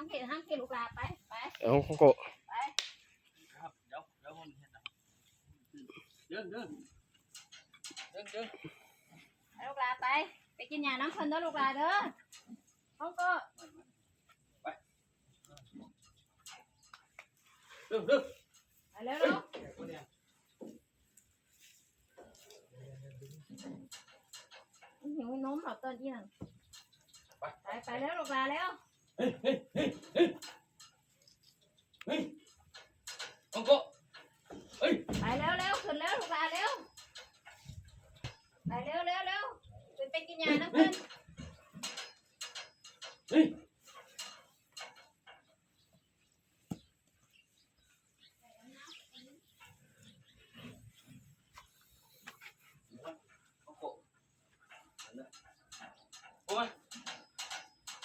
างเกตห้างเกตลูกหลาไปไป เอาของโกะ ไป ครับเดี๋ยวเดี๋ยวผมเห็นนะเดินเดินเดินเดิน ไปลูกหลาไป ไปกินยาน้ำเพิ่นเด้อลูกหลาเด้อเขาก็ เดินเดิน ไปเร็วเร็วหิวนมเหรอต้นอีนั่นไปไปเร็วลูกหลาเร็ว องโก ไปเร็วเร็วขึ้นเร็วลูกหลาเร็วไปเร็วเร็วเร็วขึ้นไปกินยาน้ำเพิ่น องโกโอ้ย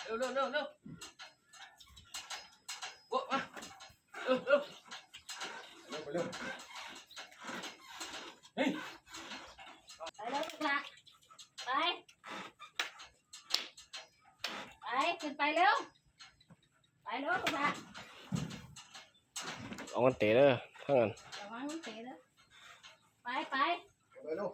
เร็วเร็วเร็วเร็วโอ้มาเร็วเร็วเร็วไปเร็วไปเร็วลูกหลาไป ไปขึ้นไปเร็ว ไปเร็วลูกหลาเอากันเตะเด้อทั้งนั้นระวังมันเตะเด้อไปไปไปเร็ว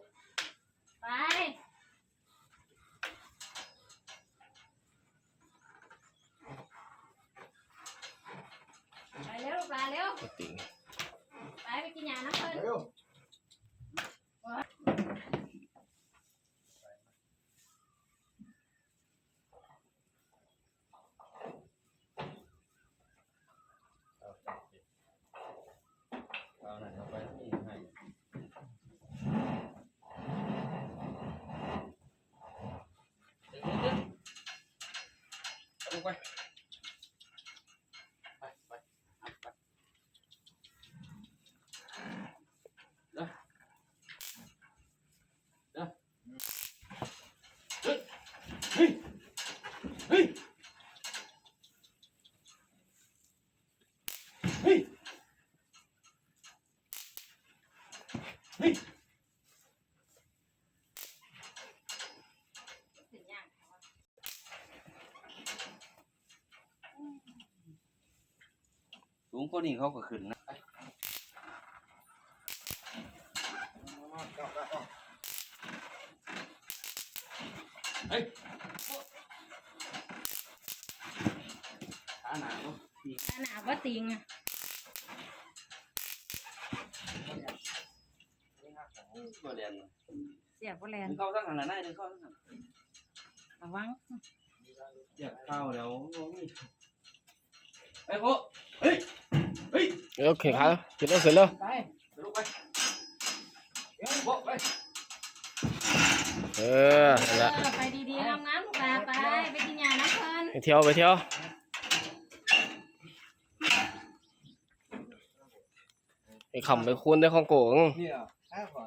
quay. Quay quay quay đó đó hey hey hey hey สูงกว่านี้เขาก็ขึ้นนะเฮ้ยขาหนาวพี่หน้าหนาบ่ติงอะบ่เรียนเสียบ่แลนดึงเข้าทั้งหันน่ะได้ดึงเข้าทั้งหันระวัง เจ็บเข้าแล้วบ่มีเฮ้ยโอ้ เฮ้ย เฮ้ยเดี๋ยวเข่งขาขึ้นแล้วเขึ้นแล้วไปลุกไปเดี๋ยวโอ้ไปเออนั่นละไปดีๆงามๆลูกหลาไป ไปกินยาน้ำเพลินไปเที่ยวไปเที่ยวไปขำไปคูนได้ของโกงเนี่ยแค่พอ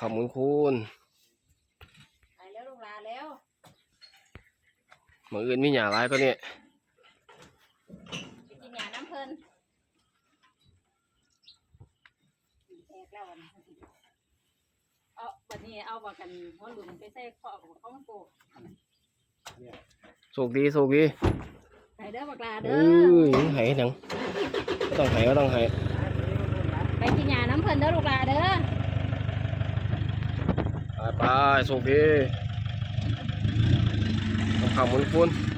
ขำมุนคูนไปเร็วลูกลานเร็วมืออื่นมีหยาไรก็เนี่ย ไปกินยาน้ำเพิ่นแต กแล้ววันนี้เอาวันนี้เอาบ่กันหัวหลุมไปใส่คอของเขาโกสุกดีสุกดีไปเด้อบักหลาเอเด้ออยังไห้หนังไม่ต้องไห้ก็ต้องไห้ไปกินยาน้ำเพิ่นเด้อลูกหลานเด้อไปไปสุกดีขำมุนคูนไ